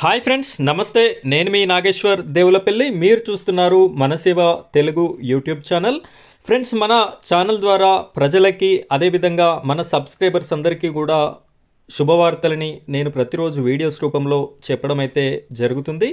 Hi friends నమస్తే. నేను మీ నాగేశ్వర్ దేవులపల్లి. మీరు చూస్తున్నారు Manaseva Telugu YouTube channel. Friends మన ఛానల్ ద్వారా ప్రజలకి అదేవిధంగా మన సబ్స్క్రైబర్స్ అందరికీ కూడా శుభవార్తలని నేను ప్రతిరోజు వీడియోస్ రూపంలో చెప్పడం అయితే జరుగుతుంది.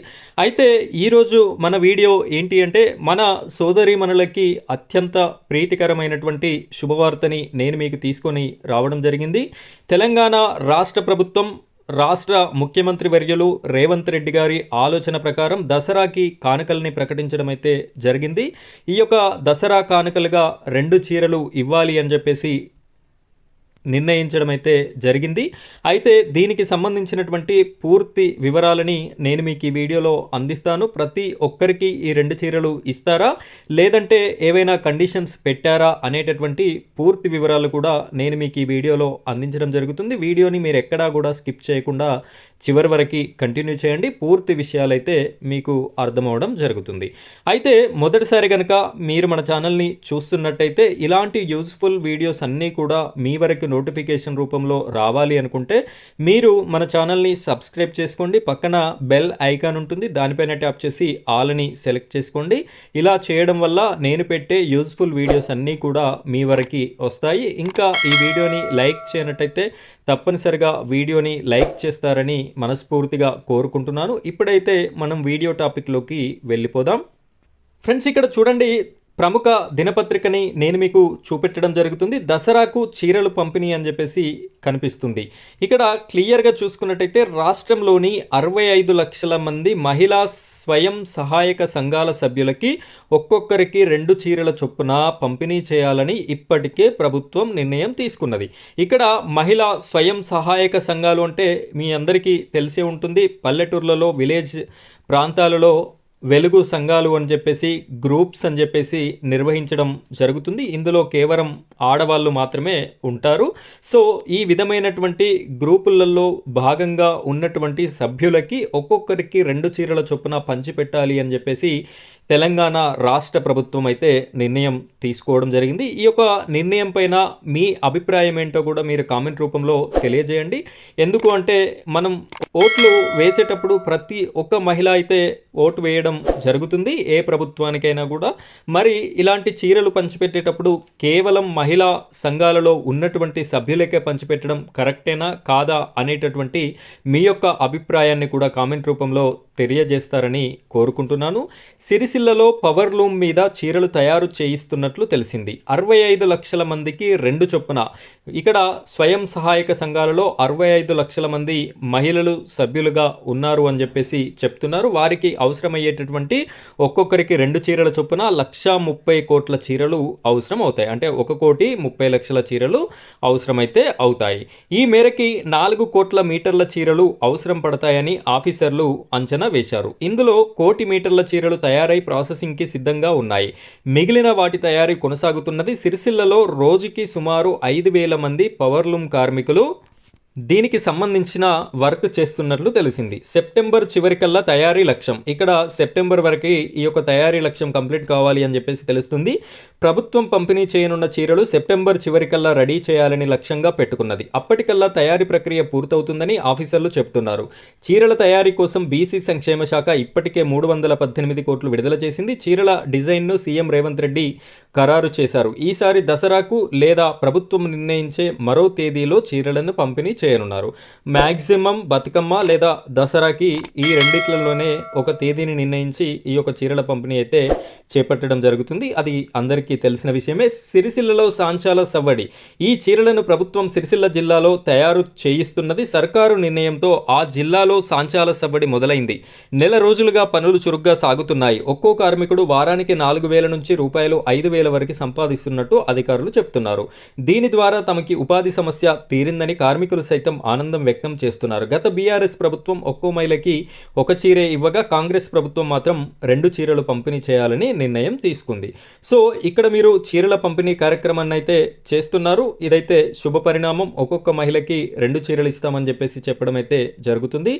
అయితే ఈరోజు మన వీడియో ఏంటి అంటే మన సోదరీమణులకి అత్యంత ప్రీతికరమైనటువంటి శుభవార్తని నేను మీకు తీసుకొని రావడం జరిగింది. తెలంగాణ రాష్ట్ర ప్రభుత్వం రాష్ట్ర ముఖ్యమంత్రి వర్యులు రేవంత్ రెడ్డి గారి ఆలోచన ప్రకారం దసరాకి కానుకల్ని ప్రకటించడం అయితే జరిగింది. ఈ యొక్క దసరా కానుకలుగా రెండు చీరలు ఇవ్వాలి అని చెప్పేసి నిర్ణయించడం అయితే జరిగింది. అయితే దీనికి సంబంధించినటువంటి పూర్తి వివరాలని నేను మీకు ఈ వీడియోలో అందిస్తాను. ప్రతి ఒక్కరికి ఈ రెండు చీరలు ఇస్తారా? లేదంటే ఏవైనా కండిషన్స్ పెట్టారా అనేటటువంటి పూర్తి వివరాలు కూడా నేను మీకు ఈ వీడియోలో అందించడం జరుగుతుంది. వీడియోని మీరు ఎక్కడా కూడా స్కిప్ చేయకుండా చివరి వరకు కంటిన్యూ చేయండి. పూర్తి విషయాలైతే మీకు అర్థమవడం జరుగుతుంది. అయితే మొదటిసారి కనుక మీరు మన ఛానల్ని చూస్తున్నట్టయితే ఇలాంటి యూస్ఫుల్ వీడియోస్ అన్నీ కూడా మీ వరకు నోటిఫికేషన్ రూపంలో రావాలి అనుకుంటే మీరు మన ఛానల్ని సబ్స్క్రైబ్ చేసుకోండి. పక్కన బెల్ ఐకాన్ ఉంటుంది. దానిపైన ట్యాప్ చేసి ఆల్ అని సెలెక్ట్ చేసుకోండి. ఇలా చేయడం వల్ల నేను పెట్టే యూస్ఫుల్ వీడియోస్ అన్నీ కూడా మీ వరకు వస్తాయి. ఇంకా ఈ వీడియోని లైక్ చేయనట్టయితే తప్పనిసరిగా వీడియోని లైక్ చేస్తారని మనస్ఫూర్తిగా కోరుకుంటున్నాను. ఇప్పుడైతే మనం వీడియో టాపిక్లోకి వెళ్ళిపోదాం. ఫ్రెండ్స్ ఇక్కడ చూడండి ప్రముఖ దినపత్రికని నేను మీకు చూపెట్టడం జరుగుతుంది. దసరాకు చీరలు పంపిణీ అని చెప్పేసి కనిపిస్తుంది. ఇక్కడ క్లియర్గా చూసుకున్నట్టయితే రాష్ట్రంలోని అరవై ఐదు లక్షల మంది మహిళా స్వయం సహాయక సంఘాల సభ్యులకి ఒక్కొక్కరికి రెండు చీరల చొప్పున పంపిణీ చేయాలని ఇప్పటికే ప్రభుత్వం నిర్ణయం తీసుకున్నది. ఇక్కడ మహిళా స్వయం సహాయక సంఘాలు అంటే మీ అందరికీ తెలిసే ఉంటుంది. పల్లెటూర్లలో విలేజ్ ప్రాంతాలలో వెలుగు సంఘాలు అని చెప్పేసి గ్రూప్స్ అని చెప్పేసి నిర్వహించడం జరుగుతుంది. ఇందులో కేవలం ఆడవాళ్ళు మాత్రమే ఉంటారు. సో ఈ విధమైనటువంటి గ్రూపులలో భాగంగా ఉన్నటువంటి సభ్యులకి ఒక్కొక్కరికి రెండు చీరల చొప్పున పంచిపెట్టాలి అని చెప్పేసి తెలంగాణ రాష్ట్ర ప్రభుత్వం అయితే నిర్ణయం తీసుకోవడం జరిగింది. ఈ యొక్క నిర్ణయం పైన మీ అభిప్రాయం ఏంటో కూడా మీరు కామెంట్ రూపంలో తెలియజేయండి. ఎందుకు అంటే మనం ఓట్లు వేసేటప్పుడు ప్రతి ఒక్క మహిళ అయితే ఓటు వేయడం జరుగుతుంది ఏ ప్రభుత్వానికైనా కూడా. మరి ఇలాంటి చీరలు పంచిపెట్టేటప్పుడు కేవలం మహిళా సంఘాలలో ఉన్నటువంటి సభ్యులకే పంచిపెట్టడం కరెక్టేనా కాదా అనేటటువంటి మీ యొక్క అభిప్రాయాన్ని కూడా కామెంట్ రూపంలో తెలియజేస్తారని కోరుకుంటున్నాను. సిరిసిల్లలో పవర్ లూమ్ మీద చీరలు తయారు చేయిస్తున్నట్లు తెలిసింది. అరవై ఐదు లక్షల మందికి రెండు చొప్పున. ఇక్కడ స్వయం సహాయక సంఘాలలో అరవై ఐదు లక్షల మంది మహిళలు సభ్యులుగా ఉన్నారు అని చెప్పేసి చెప్తున్నారు. వారికి అవసరమయ్యేటటువంటి ఒక్కొక్కరికి రెండు చీరల చొప్పున లక్ష ముప్పై కోట్ల చీరలు అవసరం అవుతాయి. అంటే ఒక కోటి ముప్పై లక్షల చీరలు అవసరమైతే అవుతాయి. ఈ మేరకి నాలుగు కోట్ల మీటర్ల చీరలు అవసరం పడతాయని ఆఫీసర్లు అంచనా వేశారు. ఇందులో కోటి మీటర్ల చీరలు తయారై ప్రాసెసింగ్కి సిద్ధంగా ఉన్నాయి. మిగిలిన వాటి తయారీ కొనసాగుతున్నది సిరిసిల్లలో రోజుకి సుమారు ఐదు వేల మంది పవర్లూమ్ కార్మికులు దీనికి సంబంధించిన వర్క్ చేస్తున్నట్లు తెలిసింది. సెప్టెంబర్ చివరికల్లా తయారీ లక్ష్యం. ఇక్కడ సెప్టెంబర్ వరకు ఈ యొక్క తయారీ లక్ష్యం కంప్లీట్ కావాలి అని చెప్పేసి తెలుస్తుంది. ప్రభుత్వం పంపిణీ చేయనున్న చీరలు సెప్టెంబర్ చివరికల్లా రెడీ చేయాలని లక్ష్యంగా పెట్టుకున్నది. అప్పటికల్లా తయారీ ప్రక్రియ పూర్తవుతుందని ఆఫీసర్లు చెప్తున్నారు. చీరల తయారీ కోసం బీసీ సంక్షేమ శాఖ ఇప్పటికే మూడు వందల పద్దెనిమిది కోట్లు విడుదల చేసింది. చీరల డిజైన్ను సీఎం రేవంత్ రెడ్డి ఖరారు చేశారు. ఈసారి దసరాకు లేదా ప్రభుత్వం నిర్ణయించే మరో తేదీలో చీరలను పంపిణీ చేయనున్నారు. మ్యాక్సిమం బతుకమ్మ లేదా దసరాకి ఈ రెండిట్లలోనే ఒక తేదీని నిర్ణయించి ఈ యొక్క చీరల పంపిణీ అయితే చేపట్టడం జరుగుతుంది. అది అందరికీ తెలిసిన విషయమే. సిరిసిల్లలో సాంచాల సవ్వడి. ఈ చీరలను ప్రభుత్వం సిరిసిల్ల జిల్లాలో తయారు చేయిస్తున్నది సర్కారు నిర్ణయంతో ఆ జిల్లాలో సాంచాల సవ్వడి మొదలైంది. నెల రోజులుగా పనులు చురుగ్గా సాగుతున్నాయి. ఒక్కో కార్మికుడు వారానికి నాలుగు వేల నుంచి రూపాయలు ఐదు వేల వరకు సంపాదిస్తున్నట్టు అధికారులు చెప్తున్నారు. దీని ద్వారా తమకి ఉపాధి సమస్య తీరిందని కార్మికులు సైతం ఆనందం వ్యక్తం చేస్తున్నారు. గత బీఆర్ఎస్ ప్రభుత్వం ఒక్కో మహిళకి ఒక చీరే ఇవ్వగా కాంగ్రెస్ ప్రభుత్వం మాత్రం రెండు చీరలు పంపిణీ చేయాలని నిర్ణయం తీసుకుంది. సో ఇక్కడ మీరు చీరల పంపిణీ కార్యక్రమాన్ని అయితే చేస్తున్నారు. ఇదైతే శుభ పరిణామం. ఒక్కొక్క మహిళకి రెండు చీరలు ఇస్తామని చెప్పేసి చెప్పడం అయితే జరుగుతుంది.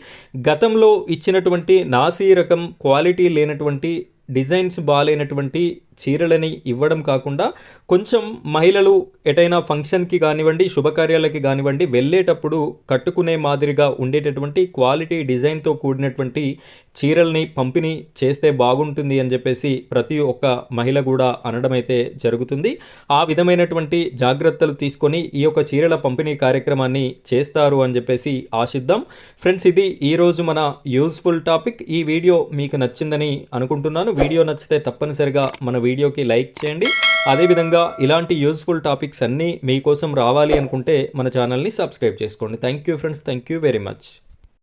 గతంలో ఇచ్చినటువంటి నాసీ రకం క్వాలిటీ లేనటువంటి డిజైన్స్ బాగాలేనటువంటి చీరలని ఇవ్వడం కాకుండా కొంచెం మహిళలు ఎటైనా ఫంక్షన్కి కానివ్వండి శుభకార్యాలకి కానివ్వండి వెళ్ళేటప్పుడు కట్టుకునే మాదిరిగా ఉండేటటువంటి క్వాలిటీ డిజైన్తో కూడినటువంటి చీరల్ని పంపిణీ చేస్తే బాగుంటుంది అని చెప్పేసి ప్రతి ఒక్క మహిళ కూడా అనడం అయితే జరుగుతుంది. ఆ విధమైనటువంటి జాగ్రత్తలు తీసుకొని ఈ యొక్క చీరల పంపిణీ కార్యక్రమాన్ని చేస్తారు అని చెప్పేసి ఆశిద్దాం. ఫ్రెండ్స్ ఇది ఈరోజు మన యూస్ఫుల్ టాపిక్. ఈ వీడియో మీకు నచ్చిందని అనుకుంటున్నాను. వీడియో నచ్చితే తప్పనిసరిగా మన వీడియోకి లైక్ చేయండి. అదేవిధంగా ఇలాంటి యూస్ఫుల్ టాపిక్స్ అన్నీ మీకోసం రావాలి అనుకుంటే మన ఛానల్ని సబ్స్క్రైబ్ చేసుకోండి. Thank you friends. Thank you very much.